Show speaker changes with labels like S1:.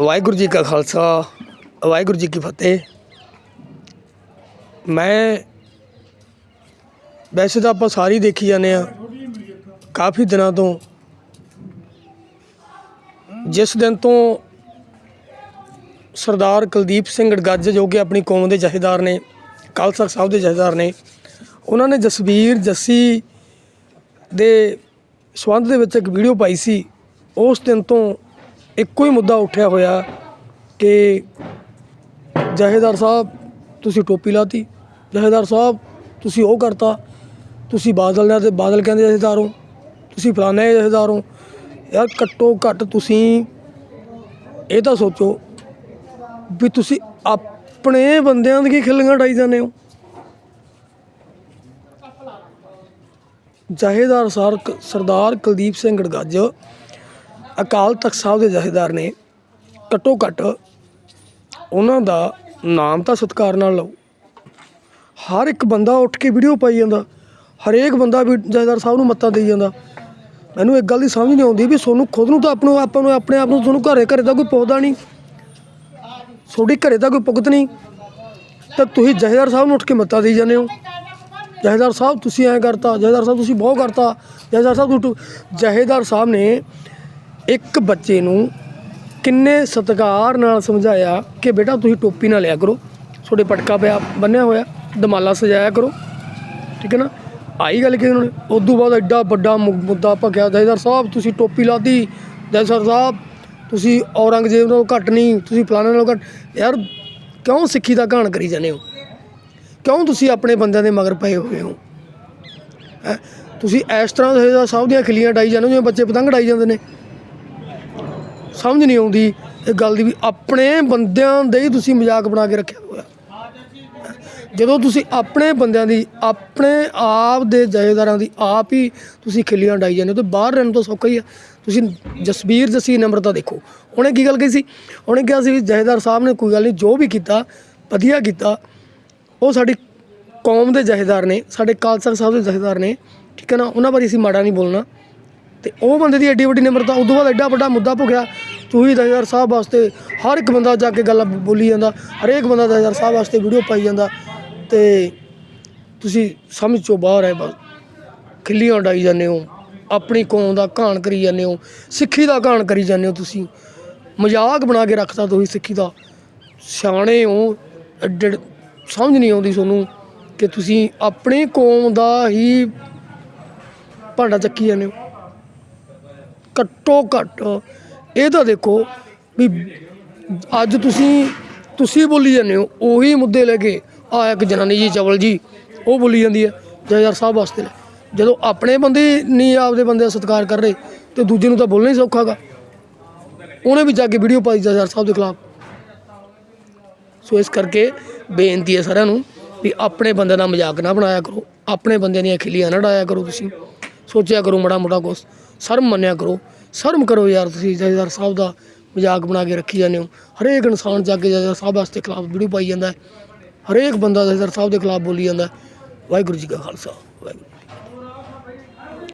S1: ਵਾਹਿਗੁਰੂ ਜੀ ਕਾ ਖਾਲਸਾ, ਵਾਹਿਗੁਰੂ ਜੀ ਕੀ ਫਤਿਹ। ਮੈਂ ਵੈਸੇ ਤਾਂ ਆਪਾਂ ਸਾਰੀ ਦੇਖੀ ਜਾਂਦੇ ਆ ਕਾਫੀ ਦਿਨਾਂ ਤੋਂ। ਜਿਸ ਦਿਨ ਤੋਂ ਸਰਦਾਰ ਕੁਲਦੀਪ ਸਿੰਘ ਗੜਗੱਜ ਜੋ ਕਿ ਆਪਣੀ ਕੌਮ ਦੇ ਜਥੇਦਾਰ ਨੇ, ਖਾਲਸਾ ਸਾਹਿਬ ਦੇ ਜਥੇਦਾਰ ਨੇ, ਉਹਨਾਂ ਨੇ ਜਸਵੀਰ ਜੱਸੀ ਦੇ ਸੰਬੰਧ ਦੇ ਵਿੱਚ ਇੱਕ ਵੀਡੀਓ ਪਾਈ ਸੀ। ਉਸ ਦਿਨ ਤੋਂ ਇੱਕੋ ਹੀ ਮੁੱਦਾ ਉੱਠਿਆ ਹੋਇਆ ਕਿ ਜਥੇਦਾਰ ਸਾਹਿਬ ਤੁਸੀਂ ਟੋਪੀ ਲਾਤੀ ਜਥੇਦਾਰ ਸਾਹਿਬ ਤੁਸੀਂ ਉਹ ਕਰਤਾ, ਤੁਸੀਂ ਬਾਦਲ ਨੇ ਤੇ ਬਾਦਲ ਕਹਿੰਦੇ ਜਥੇਦਾਰ ਹੋ, ਤੁਸੀਂ ਫਲਾਣੇ ਜਥੇਦਾਰ ਹੋ। ਯਾਰ ਘੱਟੋ ਘੱਟ ਤੁਸੀਂ ਇਹ ਤਾਂ ਸੋਚੋ ਵੀ ਤੁਸੀਂ ਆਪਣੇ ਬੰਦਿਆਂ ਦੀ ਖਿਲਗਾਂ ਡਾਈ ਜਾਂਦੇ ਹੋ। ਜਥੇਦਾਰ ਸਰ ਸਰਦਾਰ ਕੁਲਦੀਪ ਸਿੰਘ ਗੜਗੱਜ ਅਕਾਲ ਤਖਤ ਸਾਹਿਬ ਦੇ ਜਥੇਦਾਰ ਨੇ ਘੱਟੋ ਘੱਟ ਉਹਨਾਂ ਦਾ ਨਾਮ ਤਾਂ ਸਤਿਕਾਰ ਨਾਲ ਲਓ। ਹਰ ਇੱਕ ਬੰਦਾ ਉੱਠ ਕੇ ਵੀਡੀਓ ਪਾਈ ਜਾਂਦਾ, ਹਰੇਕ ਬੰਦਾ ਵੀ ਜਥੇਦਾਰ ਸਾਹਿਬ ਨੂੰ ਮੱਤਾ ਦੇਈ ਜਾਂਦਾ। ਮੈਨੂੰ ਇੱਕ ਗੱਲ ਦੀ ਸਮਝ ਨਹੀਂ ਆਉਂਦੀ ਵੀ ਤੁਹਾਨੂੰ ਖੁਦ ਨੂੰ ਤਾਂ ਆਪ ਆਪਾਂ ਨੂੰ ਆਪਣੇ ਆਪ ਨੂੰ ਤੁਹਾਨੂੰ ਘਰੇ ਘਰੇ ਦਾ ਕੋਈ ਪੌਦਾ ਨਹੀਂ। ਤੁਹਾਡੀ ਘਰੇ ਦਾ ਕੋਈ ਪੁਗਤ ਨਹੀਂ। ਤਾਂ ਤੁਸੀਂ ਜਥੇਦਾਰ ਸਾਹਿਬ ਨੂੰ ਉੱਠ ਕੇ ਮੱਤਾ ਦੇਈ ਜਾਂਦੇ ਹੋ। ਜਥੇਦਾਰ ਸਾਹਿਬ ਤੁਸੀਂ ਐਂ ਕਰਤਾ, ਜਥੇਦਾਰ ਸਾਹਿਬ ਤੁਸੀਂ ਬਹੁਤ ਕਰਤਾ, ਜਥੇਦਾਰ ਸਾਹਿਬ ਟੂ ਜਥੇਦਾਰ ਸਾਹਿਬ ਨੇ ਇੱਕ ਬੱਚੇ ਨੂੰ ਕਿੰਨੇ ਸਤਿਕਾਰ ਨਾਲ ਸਮਝਾਇਆ ਕਿ ਬੇਟਾ ਤੁਸੀਂ ਟੋਪੀ ਨਾ ਲਿਆ ਕਰੋ, ਤੁਹਾਡੇ ਪਟਕਾ ਪਿਆ, ਬੰਨਿਆ ਹੋਇਆ ਦਮਾਲਾ ਸਜਾਇਆ ਕਰੋ। ਠੀਕ ਹੈ ਨਾ? ਆਈ ਗੱਲ ਕਿ ਉਹਨਾਂ ਨੇ। ਉਦੋਂ ਬਾਅਦ ਐਡਾ ਵੱਡਾ ਮੁੱਦਾ ਭਖਿਆ ਜਥੇਦਾਰ ਸਾਹਿਬ, ਤੁਸੀਂ ਟੋਪੀ ਲਾਦੀ ਜਥੇਦਾਰ ਸਾਹਿਬ, ਤੁਸੀਂ ਔਰੰਗਜ਼ੇਬ ਨਾਲੋਂ ਘੱਟ ਨਹੀਂ, ਤੁਸੀਂ ਫਲਾਣੇ ਨਾਲੋਂ ਘੱਟ, ਯਾਰ ਕਿਉਂ ਸਿੱਖੀ ਦਾ ਘਾਣ ਕਰੀ ਜਾਂਦੇ ਹੋ? ਕਿਉਂ ਤੁਸੀਂ ਆਪਣੇ ਬੰਦਿਆਂ ਦੇ ਮਗਰ ਪਏ ਹੋਏ ਹੋ? ਤੁਸੀਂ ਇਸ ਤਰ੍ਹਾਂ ਦੇ ਸਭ ਦੀਆਂ ਖਿੱਲੀਆਂ ਡਾਈ ਜਾਂਦੇ ਹੋ, ਜਿਵੇਂ ਬੱਚੇ ਪਤੰਗ ਡਾਈ ਜਾਂਦੇ ਨੇ। ਸਮਝ ਨਹੀਂ ਆਉਂਦੀ ਇਹ ਗੱਲ ਦੀ ਵੀ ਆਪਣੇ ਬੰਦਿਆਂ ਦੇ ਹੀ ਤੁਸੀਂ ਮਜ਼ਾਕ ਬਣਾ ਕੇ ਰੱਖਿਆ ਹੋਇਆ। ਜਦੋਂ ਤੁਸੀਂ ਆਪਣੇ ਬੰਦਿਆਂ ਦੀ, ਆਪਣੇ ਆਪ ਦੇ ਜਥੇਦਾਰਾਂ ਦੀ ਆਪ ਹੀ ਤੁਸੀਂ ਖਿੱਲੀਆਂ ਡਾਈ ਜਾਂਦੇ ਹੋ ਤੇ ਬਾਹਰ ਰਹਿਣ ਤੋਂ ਸੌਖਾ ਹੀ ਆ। ਤੁਸੀਂ ਜਸਬੀਰ ਜਸੀ ਨੰਬਰਤਾ ਦੇਖੋ। ਉਹਨੇ ਕੀ ਗੱਲ ਕਹੀ ਸੀ? ਉਹਨੇ ਕਿਹਾ ਸੀ ਵੀ ਜਥੇਦਾਰ ਸਾਹਿਬ ਨੇ ਕੋਈ ਗੱਲ ਨਹੀਂ, ਜੋ ਵੀ ਕੀਤਾ, ਵਧੀਆ ਕੀਤਾ, ਉਹ ਸਾਡੀ ਕੌਮ ਦੇ ਜਥੇਦਾਰ ਨੇ, ਸਾਡੇ ਖਾਲਸਾ ਸਾਹਿਬ ਦੇ ਜਥੇਦਾਰ ਨੇ, ਠੀਕ ਹੈ ਨਾ? ਉਹਨਾਂ ਬਾਰੇ ਅਸੀਂ ਮਾੜਾ ਨਹੀਂ ਬੋਲਣਾ। ਤੇ ਉਹ ਬੰਦੇ ਦੀ ਐਡੀ ਵੱਡੀ ਨਿਮਰਤਾ ਉਦੋਂ ਬਾਅਦ ਐਡਾ ਵੱਡਾ ਮੁੱਦਾ ਭੁਗਿਆ। ਤੁਸੀਂ ਜਥੇਦਾਰ ਸਾਹਿਬ ਵਾਸਤੇ ਹਰ ਇੱਕ ਬੰਦਾ ਜਾ ਕੇ ਗੱਲ ਬੋਲੀ ਜਾਂਦਾ, ਹਰੇਕ ਬੰਦਾ ਜਥੇਦਾਰ ਸਾਹਿਬ ਵਾਸਤੇ ਵੀਡੀਓ ਪਾਈ ਜਾਂਦਾ। ਤੇ ਤੁਸੀਂ ਸਮਝ ਚੋਂ ਬਾਹਰ ਹੈ ਬਸ। ਖਿੱਲੀਆਂ ਉਡਾਈ ਜਾਂਦੇ ਹੋ, ਆਪਣੀ ਕੌਮ ਦਾ ਘਾਣ ਕਰੀ ਜਾਂਦੇ ਹੋ, ਸਿੱਖੀ ਦਾ ਘਾਣ ਕਰੀ ਜਾਂਦੇ ਹੋ ਤੁਸੀਂ। ਮਜ਼ਾਕ ਬਣਾ ਕੇ ਰੱਖਤਾ ਤੁਸੀਂ ਸਿੱਖੀ ਦਾ। ਸਿਆਣੇ ਹੋ, ਐਡੇ ਐਡੇ- ਸਮਝ ਨਹੀਂ ਆਉਂਦੀ ਤੁਹਾਨੂੰ ਕਿ ਤੁਸੀਂ ਆਪਣੀ ਕੌਮ ਦਾ ਹੀ ਭਾਂਡਾ ਚੱਕੀ ਜਾਂਦੇ ਹੋ। ਘੱਟੋ ਘੱਟ, ਇਹ ਤਾਂ ਦੇਖੋ ਵੀ ਅੱਜ ਤੁਸੀਂ ਤੁਸੀਂ ਬੋਲੀ ਜਾਂਦੇ ਹੋ, ਉਹੀ ਮੁੱਦੇ ਲੈ ਕੇ ਆ ਇੱਕ ਜਨਾਨੀ ਜੀ, ਚਵਲ ਜੀ, ਉਹ ਬੋਲੀ ਜਾਂਦੀ ਹੈ ਜਥੇਦਾਰ ਸਾਹਿਬ ਵਾਸਤੇ ਲੈ। ਜਦੋਂ ਆਪਣੇ ਬੰਦੇ ਨਹੀਂ ਆਪਦੇ ਬੰਦੇ ਦਾ ਸਤਿਕਾਰ ਕਰ ਰਹੇ, ਤੇ ਦੂਜੇ ਨੂੰ ਤਾਂ ਬੋਲਣਾ ਹੀ ਸੌਖਾਗਾ ਉਹਨੇ ਵੀ ਜਾ ਕੇ ਵੀਡੀਓ ਪਾਈ ਜਥੇਦਾਰ ਸਾਹਿਬ ਦੇ ਖਿਲਾਫ। ਸੋ ਇਸ ਕਰਕੇ ਬੇਨਤੀ ਹੈ ਸਾਰਿਆਂ ਨੂੰ ਵੀ ਆਪਣੇ ਬੰਦੇ ਦਾ ਮਜ਼ਾਕ ਨਾ ਬਣਾਇਆ ਕਰੋ, ਆਪਣੇ ਬੰਦਿਆਂ ਦੀਆਂ ਖਿੱਲੀਆਂ ਨਾ ਡਾਇਆ ਕਰੋ ਤੁਸੀਂ। ਸੋਚਿਆ ਕਰੋ ਮਾੜਾ ਮੋਟਾ ਕੁਛ, ਸ਼ਰਮ ਮੰਨਿਆ ਕਰੋ। ਸ਼ਰਮ ਕਰੋ ਯਾਰ ਤੁਸੀਂ, ਜਥੇਦਾਰ ਸਾਹਿਬ ਦਾ ਮਜ਼ਾਕ ਬਣਾ ਕੇ ਰੱਖੀ ਜਾਂਦੇ ਹੋ। ਹਰੇਕ ਇਨਸਾਨ ਜਾ ਕੇ ਜਥੇਦਾਰ ਸਾਹਿਬ ਵਾਸਤੇ ਖਿਲਾਫ ਵੀਡੀਓ ਪਾਈ ਜਾਂਦਾ ਹਰੇਕ ਬੰਦਾ ਜਥੇਦਾਰ ਸਾਹਿਬ ਦੇ ਖਿਲਾਫ ਬੋਲੀ ਜਾਂਦਾ ਵਾਹਿਗੁਰੂ ਜੀ ਕਾ ਖਾਲਸਾ, ਵਾਹਿਗੁਰੂ